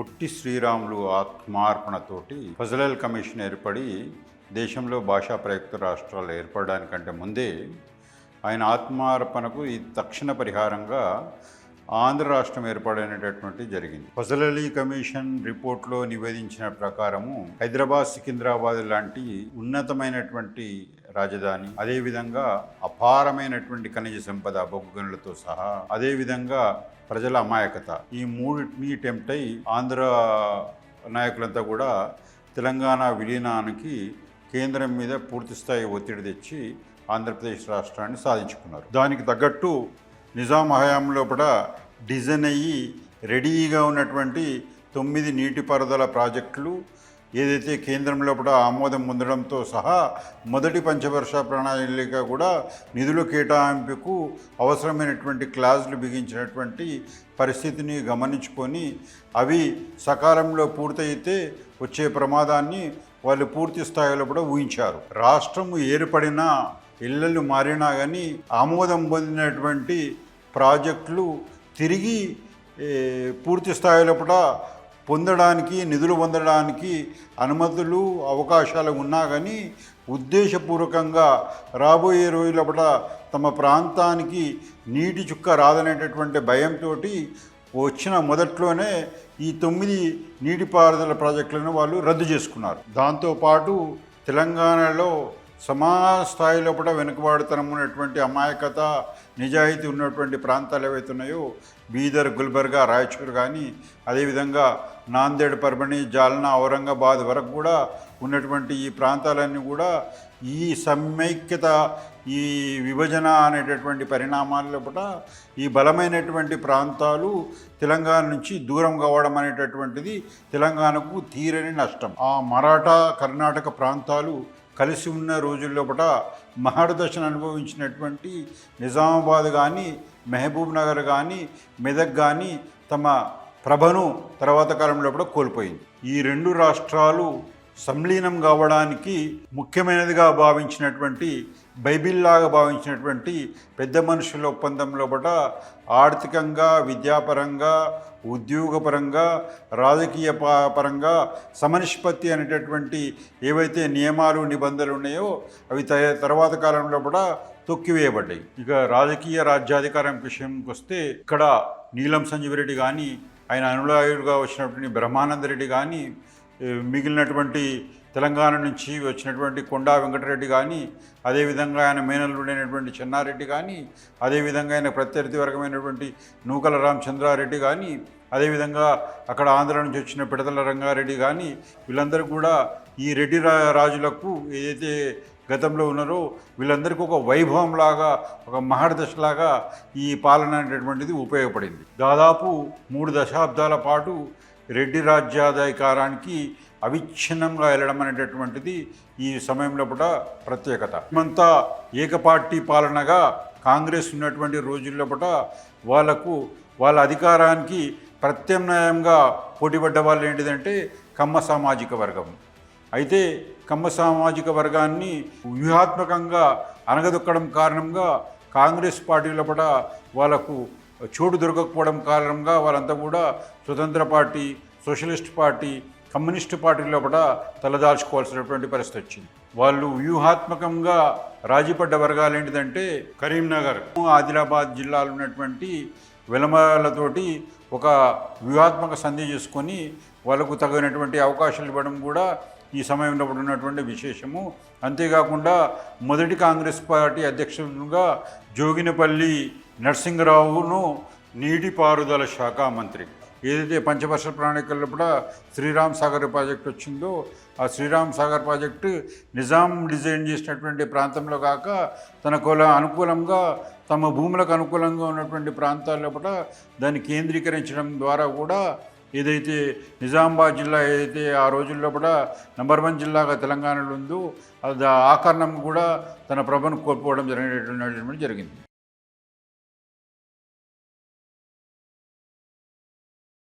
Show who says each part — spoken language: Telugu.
Speaker 1: పుట్టి శ్రీరాములు ఆత్మార్పణతోటి ఫజలల్ కమిషన్ ఏర్పడి దేశంలో భాషా ప్రయుక్త రాష్ట్రాలు ఏర్పడడానికంటే ముందే ఆయన ఆత్మార్పణకు ఈ తక్షణ పరిహారంగా ఆంధ్ర రాష్ట్రం ఏర్పడినటువంటి జరిగింది. ఫజల్ అలీ కమిషన్ రిపోర్ట్లో నివేదించిన ప్రకారము హైదరాబాద్ సికింద్రాబాద్ లాంటి ఉన్నతమైనటువంటి రాజధాని అదేవిధంగా అపారమైనటువంటి ఖనిజ సంపద బొగ్గు గనులతో సహా అదేవిధంగా ప్రజల అమాయకత. ఈ మూడింటిని టెంప్ట్ అయి ఆంధ్ర నాయకులంతా కూడా తెలంగాణ విలీనానికి కేంద్రం మీద పూర్తిస్థాయి ఒత్తిడి తెచ్చి ఆంధ్రప్రదేశ్ రాష్ట్రాన్ని సాధించుకున్నారు. దానికి తగ్గట్టు నిజాం హయాంలో కూడా డిజైన్ అయ్యి రెడీగా ఉన్నటువంటి తొమ్మిది నీటిపారుదల ప్రాజెక్టులు ఏదైతే కేంద్రం లోపల ఆమోదం పొందడంతో సహా మొదటి పంచవర్ష ప్రణాళిక కూడా నిధుల కేటాయింపుకు అవసరమైనటువంటి క్లాజులు బిగించినటువంటి పరిస్థితిని గమనించుకొని అవి సకాలంలో పూర్తయితే వచ్చే ప్రమాదాన్ని వాళ్ళు పూర్తి స్థాయిలో కూడా ఊహించారు. రాష్ట్రం ఏర్పడినా ఇళ్ళలు మారినా కానీ ఆమోదం పొందినటువంటి ప్రాజెక్టులు తిరిగి పూర్తి స్థాయిలో కూడా పొందడానికి నిధులు పొందడానికి అనుమతులు అవకాశాలు ఉన్నా కానీ ఉద్దేశపూర్వకంగా రాబోయే రోజులపట తమ ప్రాంతానికి నీటి చుక్క రాదనేటటువంటి భయంతో వచ్చిన మొదట్లోనే ఈ తొమ్మిది నీటిపారుదల ప్రాజెక్టులను వాళ్ళు రద్దు చేసుకున్నారు. దాంతోపాటు తెలంగాణలో సమాజ స్థాయిలో కూడా వెనుకబాటుతనం ఉన్నటువంటి అమాయకత నిజాయితీ ఉన్నటువంటి ప్రాంతాలు ఏవైతే ఉన్నాయో బీదర్ గుల్బర్గా రాయచూర్ కానీ అదేవిధంగా నాందేడ్ పర్బణి జాల్నా ఔరంగాబాద్ వరకు కూడా ఉన్నటువంటి ఈ ప్రాంతాలన్నీ కూడా ఈ సమైక్యత ఈ విభజన అనేటటువంటి పరిణామాల్లో కూడా ఈ బలమైనటువంటి ప్రాంతాలు తెలంగాణ నుంచి దూరం కావడం అనేటటువంటిది తెలంగాణకు తీరని నష్టం. ఆ మరాఠా కర్ణాటక ప్రాంతాలు కలిసి ఉన్న రోజుల్లో పట మహర్దశను అనుభవించినటువంటి నిజామాబాద్ కానీ మహబూబ్ నగర్ కానీ మెదక్ కానీ తమ ప్రభను తర్వాత కాలంలో కూడా కోల్పోయింది. ఈ రెండు రాష్ట్రాలు సంలీనం కావడానికి ముఖ్యమైనదిగా భావించినటువంటి బైబిల్లాగా భావించినటువంటి పెద్ద మనుషుల ఒప్పందంలో పట ఆర్థికంగా విద్యాపరంగా ఉద్యోగపరంగా రాజకీయ ప- పరంగా సమనిష్పత్తి అనేటటువంటి ఏవైతే నియమాలు నిబంధనలు ఉన్నాయో అవి త- తర్వాత కాలంలో కూడా తొక్కివేయబడ్డాయి. ఇక రాజకీయ రాజ్యాధికారం విషయంకి వస్తే ఇక్కడ నీలం సంజీవరెడ్డి కానీ ఆయన అనుయాయుడుగా వచ్చినటువంటి బ్రహ్మానంద రెడ్డి కానీ మిగిలినటువంటి తెలంగాణ నుంచి వచ్చినటువంటి కొండా వెంకటరెడ్డి కానీ అదేవిధంగా ఆయన మేనల్లుడైనటువంటి చెన్నారెడ్డి కానీ అదేవిధంగా ఆయన ప్రత్యర్థి వర్గమైనటువంటి నూకల రామచంద్రారెడ్డి కానీ అదేవిధంగా అక్కడ ఆంధ్ర నుంచి వచ్చిన పిడతల రంగారెడ్డి కానీ వీళ్ళందరూ కూడా ఈ రెడ్డి రా రాజులకు ఏదైతే గతంలో ఉన్నారో వీళ్ళందరికీ ఒక వైభవం లాగా ఒక మహాదశలాగా ఈ పాలన అనేటటువంటిది ఉపయోగపడింది. దాదాపు మూడు దశాబ్దాల పాటు రెడ్డి రాజ్యాధికారానికి అవిచ్ఛిన్నంగా వెళ్ళడం అనేటటువంటిది ఈ సమయంలో కూడా ప్రత్యేకత. మనమంతా ఏకపార్టీ పాలనగా కాంగ్రెస్ ఉన్నటువంటి రోజుల్లో కూడా వాళ్ళకు వాళ్ళ అధికారానికి ప్రత్యామ్నాయంగా పోటీపడ్డ వాళ్ళు ఏంటిదంటే కమ్మ సామాజిక వర్గం. అయితే కమ్మ సామాజిక వర్గాన్ని వ్యూహాత్మకంగా అనగదొక్కడం కారణంగా కాంగ్రెస్ పార్టీలో కూడా వాళ్ళకు చోటు దొరకకపోవడం కారణంగా వాళ్ళంతా కూడా స్వతంత్ర పార్టీ సోషలిస్ట్ పార్టీ కమ్యూనిస్టు పార్టీలో కూడా తలదాల్చుకోవాల్సినటువంటి పరిస్థితి వచ్చింది. వాళ్ళు వ్యూహాత్మకంగా రాజీపడ్డ వర్గాలు ఏంటిదంటే కరీంనగర్ ఆదిలాబాద్ జిల్లాలో ఉన్నటువంటి విలమలతోటి ఒక వ్యూహాత్మక సంధి చేసుకొని వాళ్ళకు తగినటువంటి అవకాశాలు ఇవ్వడం కూడా ఈ సమయంలో ఉన్నటువంటి విశేషము. అంతేకాకుండా మొదటి కాంగ్రెస్ పార్టీ అధ్యక్షులుగా జోగినపల్లి నరసింహరావును నీటిపారుదల శాఖ మంత్రి ఏదైతే పంచవర్ష ప్రణాళికల్లో కూడా శ్రీరామ్ సాగర్ ప్రాజెక్ట్ వచ్చిందో ఆ శ్రీరామ్ సాగర్ ప్రాజెక్టు నిజాం డిజైన్ చేసినటువంటి ప్రాంతంలో కాక తన కుల అనుకూలంగా తమ భూములకు అనుకూలంగా ఉన్నటువంటి ప్రాంతాల్లో కూడా దాన్ని కేంద్రీకరించడం ద్వారా కూడా ఏదైతే నిజామాబాద్ జిల్లా ఏదైతే ఆ రోజుల్లో కూడా నంబర్ వన్ జిల్లాగా తెలంగాణలో ఉందో అది ఆ కారణం కూడా తన ప్రభను కోల్పోవడం జరిగినటువంటి జరిగింది.